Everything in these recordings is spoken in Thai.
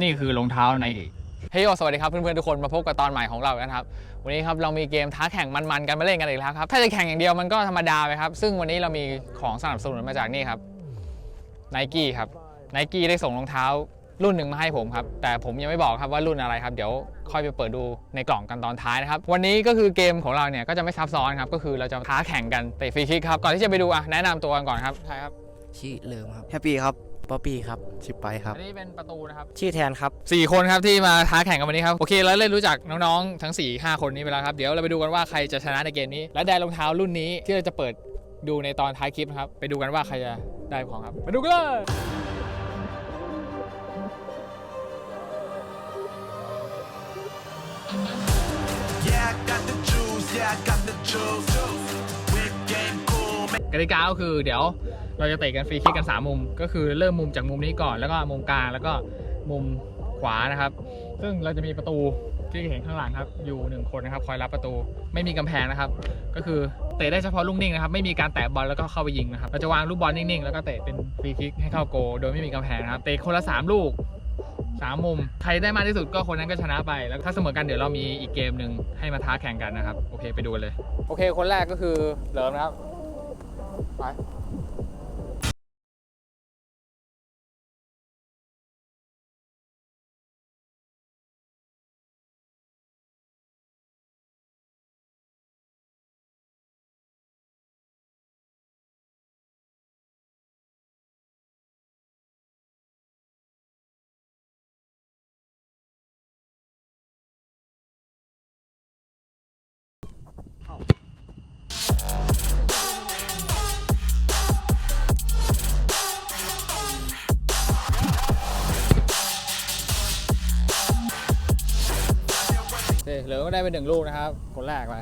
นี่คือรองเท้าในเฮ้ยสวัสดีครับเพื่อนๆทุกคนมาพบกับตอนใหม่ของเรากันครับ วันนี้ครับเรามีเกมท้าแข่งมันๆกันมาเล่นกันอีกแล้วครับ ถ้าจะแข่งอย่างเดียวมันก็ธรรมดาไปครับ ซึ่งวันนี้เรามีของสนับสนุนมาจากนี่ครับไนกี้ครับไนกี้ได้ส่งรองเท้ารุ่นหนึ่งมาให้ผมครับ แต่ผมยังไม่บอกครับว่ารุ่นอะไรครับ เดี๋ยวค่อยไปเปิดดูในกล่องกันตอนท้ายนะครับ วันนี้ก็คือเกมของเราเนี่ยก็จะไม่ซับซ้อนครับ ก็คือเราจะท้าแข่งกันเตะฟรีคิกครับ ก่อนที่จะไปดูอะแนะนำตัวกันก่อนครับใช่ครับชื่อเลิมครับแฮปปี้ครับ ป๊อปปี้ครับชิปไปครับ อันนี้เป็นประตูนะครับ ชื่อแทนครับสี่คนครับที่มาท้าแข่งกันวันนี้ครับ โอเคเราเล่นรู้จักน้องๆ ทั้ง 4 5 คนนี้ไปแล้วครับ เดี๋ยวเราไปดูกันว่าใครจะชนะในเกมนี้ และได้รองเท้ารุ่นนี้ที่เราจะเปิดดูในตอนท้ายคลิปนะครับ ไปดูกันว่าใครจะได้ของครับ ไปดูกันเลย Yeah, I got the juice. Yeah, I got the juice. Whip game cool. กติกาก็คือเดี๋ยว เราจะเตะกันฟรีคิกกัน3มุม ก็คือเริ่มมุมจากมุมนี้ก่อน แล้วก็มุมกลางแล้วก็มุมขวานะครับ ซึ่งเราจะมีประตูที่เห็นข้างหลังครับ อยู่หนึ่งคนนะครับ คอยรับประตู ไม่มีกำแพงนะครับ ก็คือเตะได้เฉพาะลูกนิ่งนะครับ ไม่มีการแตะบอลแล้วก็เข้าไปยิงนะครับ เราจะวางลูกบอลนิ่งๆ แล้วก็เตะเป็นฟรีคิกให้เข้าโก โดยไม่มีกำแพงนะครับ เตะคนละ 3 ลูก3มุม ใครได้มากที่สุดก็คนนั้นก็ชนะไป แล้วถ้าเสมอกันเดี๋ยวเรามีอีกเกมหนึ่งให้มาท้าแข่งกันนะครับ โอเคไปดูเลย โอเค คนแรกก็คือเหลิมนะครับ ไป เหลือก็ได้ไปหนึ่งลูกนะครับ คนแรกไป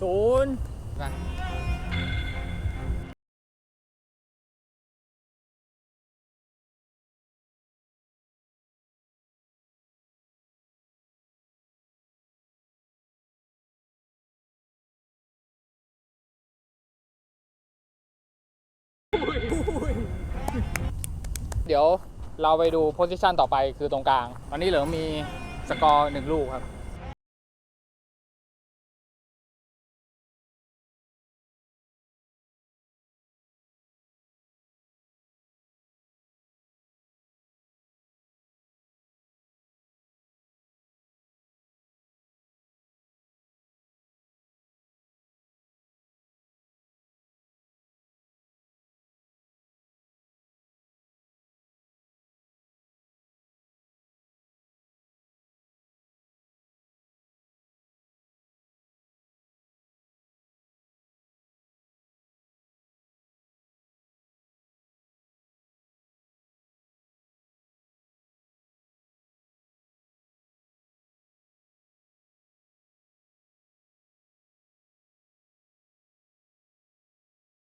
ศูนย์ไปเดี๋ยวเราไปดูโพสิชันต่อไปคือตรงกลาง ตอนนี้เหลือมีสกอร์หนึ่งลูกครับ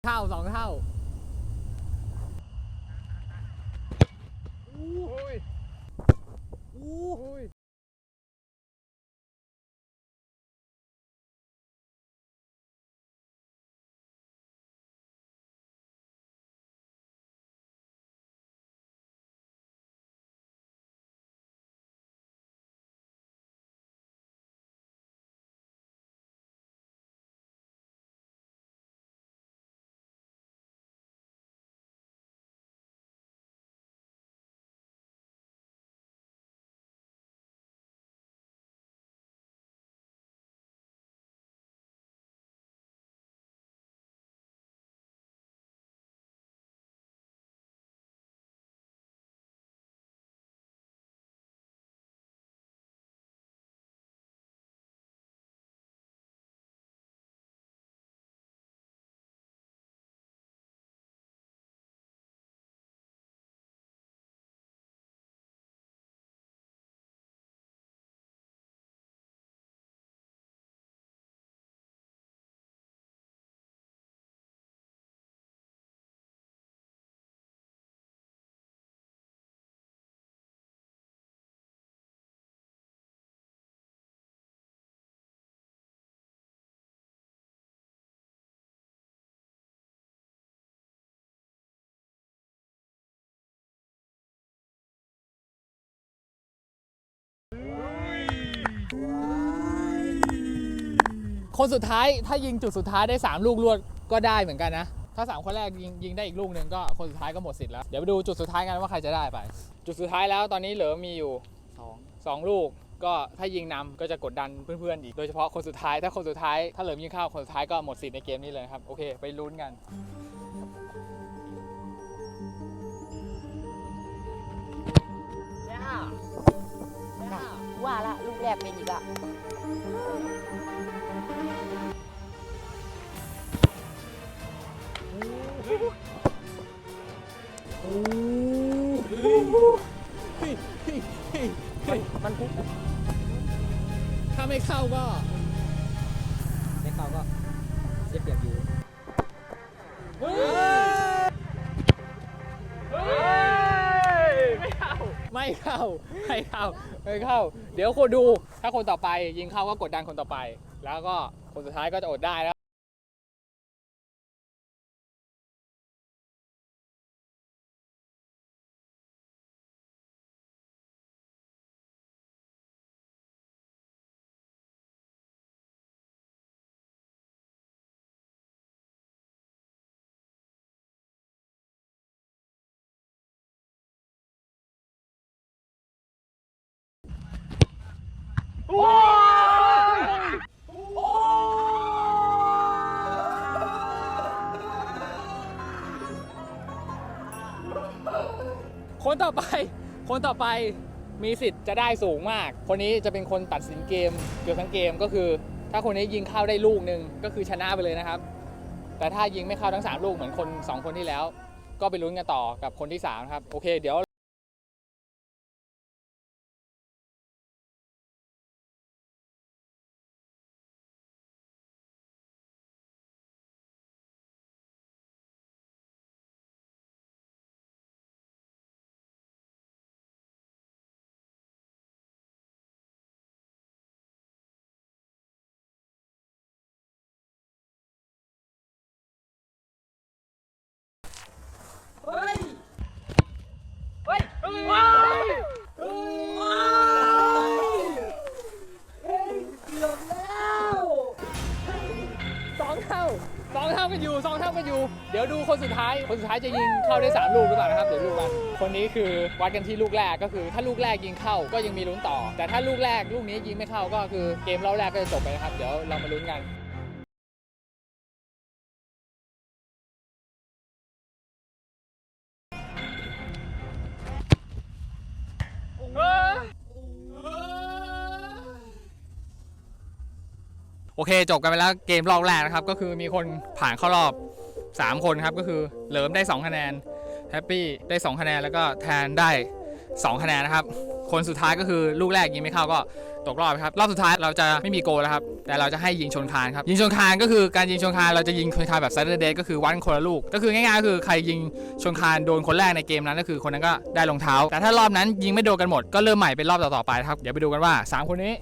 เท่าสองเท่าอ้ยอ้ย คนสุดท้ายถ้ายิงจุดสุดท้ายได้ 3 ลูกรวดก็ได้เหมือนกันนะ ถ้า 3 คนแรกยิงยิงได้อีกลูกหนึ่งก็คนสุดท้ายก็หมดสิทธิ์แล้ว เดี๋ยวไปดูจุดสุดท้ายกันว่าใครจะได้ไป จุดสุดท้ายแล้วตอนนี้เหลือมีอยู่สอง2ลูกก็ถ้ายิงนำก็จะกดดันเพื่อนๆอีก โดยเฉพาะคนสุดท้ายถ้าคนสุดท้ายถ้าเหลือยิงเข้าคนสุดท้ายก็หมดสิทธิ์ในเกมนี้เลยครับ โอเค ไปลุ้นกัน ว่าละลูกแรกเป็นอีกอะ เข้าก็ในเขาก็เสียเปรียบอยู่ไม่เข้าไม่เข้าไม่เข้าไม่เข้า เดี๋ยวคนดูถ้าคนต่อไปยิงเข้าก็กดดันคนต่อไป แล้วก็คนสุดท้ายก็จะอดได้แล้ว คนต่อไป คนต่อไปมีสิทธิ์จะได้สูงมาก คนนี้จะเป็นคนตัดสินเกมเกือบทั้งเกมก็คือ ถ้าคนนี้ยิงเข้าได้ลูกหนึ่งก็คือชนะไปเลยนะครับ แต่ถ้ายิงไม่เข้าทั้ง 3 ลูกเหมือนคน 2 คนที่แล้ว ก็ไปลุ้นกันต่อกับคนที่3ครับ โอเค เดี๋ยว คนสุดท้าย คนสุดท้ายจะยิงเข้าได้ 3 ลูกหรือเปล่านะครับ เดี๋ยวดูกัน คนนี้คือวัดกันที่ลูกแรกก็คือ ถ้าลูกแรกยิงเข้าก็ยังมีลุ้นต่อ แต่ถ้าลูกแรกลูกนี้ยิงไม่เข้าก็คือเกมรอบแรกก็จะจบไปนะครับ เดี๋ยวเรามาลุ้นกันโอเค จบกันไปแล้วเกมรอบแรกนะครับ ก็คือมีคนผ่านเข้ารอบ 3 คนครับก็คือเหลิมได้ 2 คะแนนแฮปปี้ได้ 2 คะแนนแล้วก็แทนได้ 2 คะแนนนะครับ คนสุดท้ายก็คือลูกแรกยิงไม่เข้าก็ตกรอบครับ รอบสุดท้ายเราจะไม่มีโกแล้วครับ แต่เราจะให้ยิงชนคานครับ ยิงชนคานก็คือการยิงชนคานเราจะยิงชนคานแบบซัตเตอร์เดย์ก็คือวันคนละลูก ก็คือง่ายๆก็คือใครยิงชนคานโดนคนแรกในเกมนั้นก็คือคนนั้นก็ได้รองเท้า แต่ถ้ารอบนั้นยิงไม่โดนกันหมดก็เริ่มใหม่เป็นรอบต่อๆไปครับ เดี๋ยวไปดูกันว่าสามคนนี้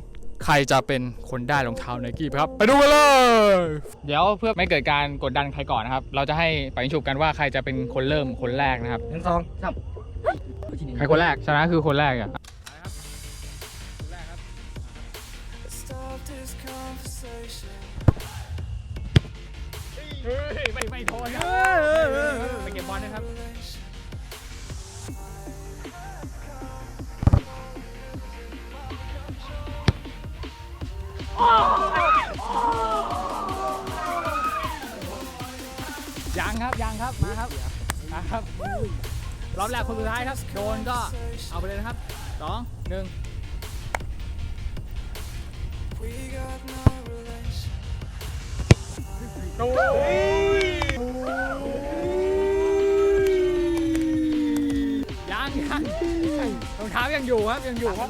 ใครจะเป็นคนได้รองเท้าไนกี้ครับ ไปดูกันเลย เดี๋ยวเพื่อไม่เกิดการกดดันใครก่อนนะครับ เราจะให้ไปฉุบกันว่าใครจะเป็นคนเริ่มคนแรกนะครับหนึ่งสองสามใครคนแรกชนะคือคนแรกอะ Stop this conversation. เฮ้ยไม่ไม่โทษครับไปเก็บบอลนะครับ ยังครับยังครับมาครับมาครับรอบแรกคนสุดท้ายครับโดนก็เอาไปเลยนะครับสองหนึ่งโอ้ยยังยังรองเท้ายังอยู่ครับยังอยู่ครับ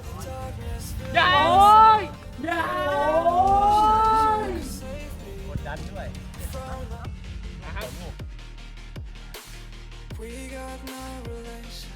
Yes! โอ้ยยาโอ้ยกดดันด้วยนะครับ We got no relation.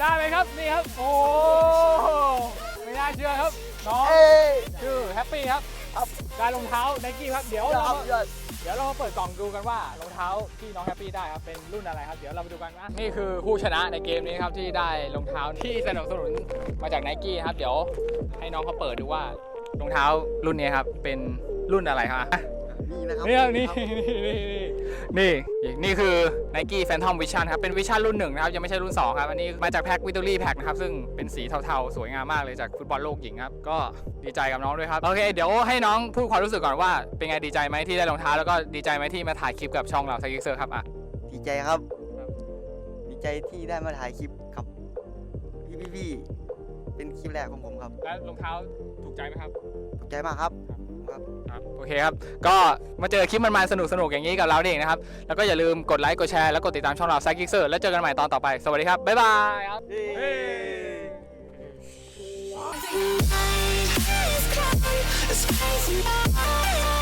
ได้ไหมครับนี่ครับ โอ้ไม่น่าเชื่อครับน้องเอ้ยชื่อแฮปปี้ครับครับได้รองเท้าไนกี้ครับเดี๋ยวคเรารับมายอดเดี๋ยวเรามาเปิดกล่องดูกันว่ารองเท้าที่น้องแฮปปี้ได้ครับเป็นรุ่นอะไรครับเดี๋ยวเราไปดูกันนะนี่คือผู้ชนะในเกมนี้ครับที่ได้รองเท้าที่สนับสนุนมาจากไนกี้ครับ เดี๋ยวให้น้องเขาเปิดดูว่ารองเท้ารุ่นนี้ครับเป็นรุ่นอะไรครับ นี่นะครับนี่ครับนี่นี่นี่นี่นี่คือ Nike Phantom Vision ครับ เป็น Vision รุ่นหนึ่งนะครับ ยังไม่ใช่รุ่น 2 ครับ อันนี้มาจากแพ็ค Victory Pack นะครับ ซึ่งเป็นสีเทาๆ สวยงามมากเลยจากฟุตบอลโลกหญิงครับ ก็ดีใจกับน้องด้วยครับ โอเค เดี๋ยวให้น้องพูดความรู้สึกก่อนว่า เป็นไงดีใจไหมที่ได้รองเท้าแล้วก็ดีใจไหมที่มาถ่ายคลิปกับช่องเราไซคิกเซอร์ครับอะดีใจครับครับดีใจที่ได้มาถ่ายคลิปกับพี่พี่พี่ๆเป็นคลิปแรกของผมครับแล้วรองเท้าถูกใจไหมครับถูกใจมากครับ ครับครับโอเคครับ ก็มาเจอคลิปมันๆสนุกๆอย่างนี้กับเราเองนะครับ แล้วก็อย่าลืมกดไลค์กดแชร์แล้วกดติดตามช่องเราไซคิกเซอร์แล้วเจอกันใหม่ตอนต่อไป สวัสดีครับ บ๊ายบายครับ It's crazy now.